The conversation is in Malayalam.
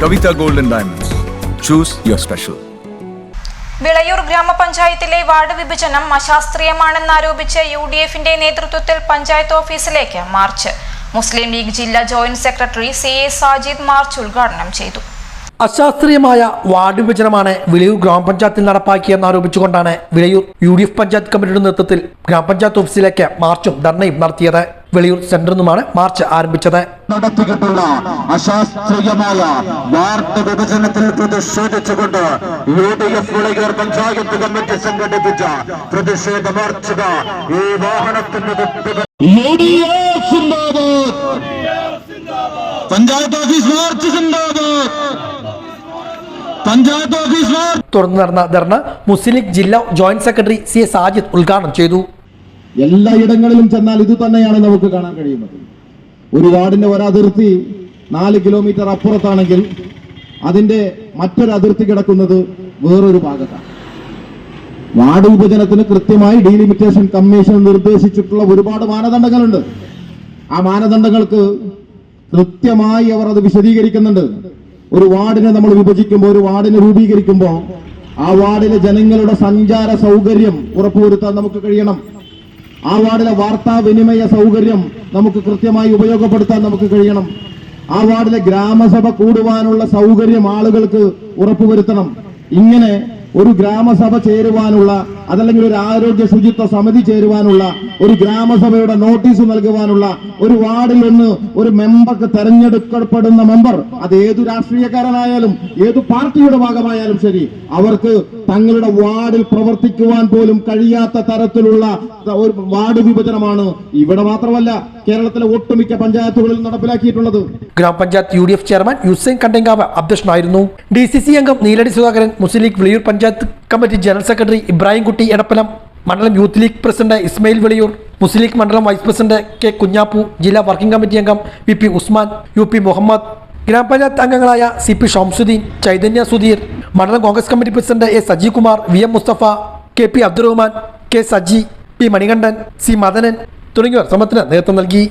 Pavita golden diamonds Diamonds. Choose your special. Vilayur ഗ്രാമപഞ്ചായത്തിലെ വാർഡ് വിഭജനം അശാസ്ത്രീയമാണെന്നാരോപിച്ച് യു ഡി എഫിന്റെ നേതൃത്വത്തിൽ പഞ്ചായത്ത് ഓഫീസിലേക്ക് മാർച്ച് മുസ്ലിം ലീഗ് ജില്ലാ joint secretary C A Sajid march ഉദ്ഘാടനം ചെയ്തു അശാസ്ത്രീയമായ വാർഡ് വിഭജനമാണ് വിളയൂർ ഗ്രാമപഞ്ചായത്തിൽ നടപ്പാക്കിയെന്ന് ആരോപിച്ചുകൊണ്ടാണ് Vilayur U D F panchayat കമ്മിറ്റിയുടെ നേതൃത്വത്തിൽ ഗ്രാമപഞ്ചായത്ത് ഓഫീസിലേക്ക് മാർച്ചും ധർണയും നടത്തിയത് വിളയൂർ സെന്ററിൽ നിന്നുമാണ് മാർച്ച് ആരംഭിച്ചത്. നടത്തിയിട്ടുള്ള അശാസ്ത്രീയമായ വാർത്ത വിഭജനത്തിൽ പ്രതിഷേധിച്ചുകൊണ്ട് U D F Vilayur panchayat committee സംഘടിപ്പിച്ച പ്രതിഷേധ മാർച്ചുക ഈ വാഹനത്തിന്റെ പഞ്ചായത്ത് ഓഫീസ് മാർച്ച് സിന്ദാബാദ്! പഞ്ചായത്ത് ഓഫീസ് തുടർന്ന് നടന്ന ധർണ മുസ്ലിം ലീഗ് ജില്ലാ joint secretary C A Sajid ഉദ്ഘാടനം ചെയ്തു. എല്ലായിടങ്ങളിലും ചെന്നാൽ ഇത് തന്നെയാണ് നമുക്ക് കാണാൻ കഴിയുന്നത്. ഒരു വാർഡിന്റെ ഒരതിർത്തി നാല് കിലോമീറ്റർ അപ്പുറത്താണെങ്കിൽ അതിന്റെ മറ്റൊരു അതിർത്തി കിടക്കുന്നത് വേറൊരു ഭാഗത്താണ്. വാർഡ് വിഭജനത്തിന് കൃത്യമായി ഡീലിമിറ്റേഷൻ കമ്മീഷൻ നിർദ്ദേശിച്ചിട്ടുള്ള ഒരുപാട് മാനദണ്ഡങ്ങളുണ്ട്. ആ മാനദണ്ഡങ്ങൾക്ക് കൃത്യമായി അവർ അത് വിശദീകരിക്കുന്നുണ്ട്. ഒരു വാർഡിനെ നമ്മൾ വിഭജിക്കുമ്പോൾ ഒരു വാർഡിനെ രൂപീകരിക്കുമ്പോൾ ആ വാർഡിലെ ജനങ്ങളുടെ സഞ്ചാര സൗകര്യം ഉറപ്പുവരുത്താൻ നമുക്ക് കഴിയണം. ആ വാർഡിലെ വാർത്താ വിനിമയ സൗകര്യം നമുക്ക് കൃത്യമായി ഉപയോഗപ്പെടുത്താൻ നമുക്ക് കഴിയണം. ആ വാർഡിലെ ഗ്രാമസഭ കൂടുവാനുള്ള സൗകര്യം ആളുകൾക്ക് ഉറപ്പുവരുത്തണം. ഇങ്ങനെ ഒരു ഗ്രാമസഭ ചേരുവാനുള്ള അതല്ലെങ്കിൽ ഒരു ആരോഗ്യ ശുചിത്വ സമിതി ചേരുവാനുള്ള ഒരു ഗ്രാമസഭയുടെ നോട്ടീസ് നൽകുവാനുള്ള ഒരു വാർഡിൽ നിന്ന് ഒരു മെമ്പർക്ക് തെരഞ്ഞെടുക്കപ്പെടുന്ന മെമ്പർ അത് ഏതു രാഷ്ട്രീയക്കാരനായാലും ഏതു പാർട്ടിയുടെ ഭാഗമായാലും ശരി അവർക്ക് തങ്ങളുടെ വാർഡിൽ പ്രവർത്തിക്കുവാൻ പോലും കഴിയാത്ത തരത്തിലുള്ള ഒരു വാർഡ് വിഭജനമാണ് ഇവിടെ മാത്രമല്ല കേരളത്തിലെ ഒട്ടുമിക്ക പഞ്ചായത്തുകളിൽ നടപ്പിലാക്കിയിട്ടുള്ളത്. ഗ്രാമപഞ്ചായത്ത് U D F chairman Yusain Kandankav അധ്യക്ഷനായിരുന്നു. ഡി സി സി അംഗം Neeladi Sudhakaran Muslim League Vilayur panchayat committee general secretary Ibrahim Kutty Edappalam മണ്ഡലം youth league president Ismail Veliyur മുസ്ലിം ലീഗ് മണ്ഡലം വൈസ് പ്രസിഡന്റ് കെ കുഞ്ഞാപ്പു ജില്ലാ വർക്കിംഗ് കമ്മിറ്റി അംഗം V P Usman U P Muhammad ഗ്രാമപഞ്ചായത്ത് അംഗങ്ങളായ സി പി ഷംസുദ്ദീൻ ചൈതന്യ സുധീർ മണ്ഡലം Congress committee president A Saji Kumar V M Mustafa K P Abdurahman K Saji P Manikandan C Madanan തുടങ്ങിയവർ ശ്രമത്തിന് നേതൃത്വം നൽകി.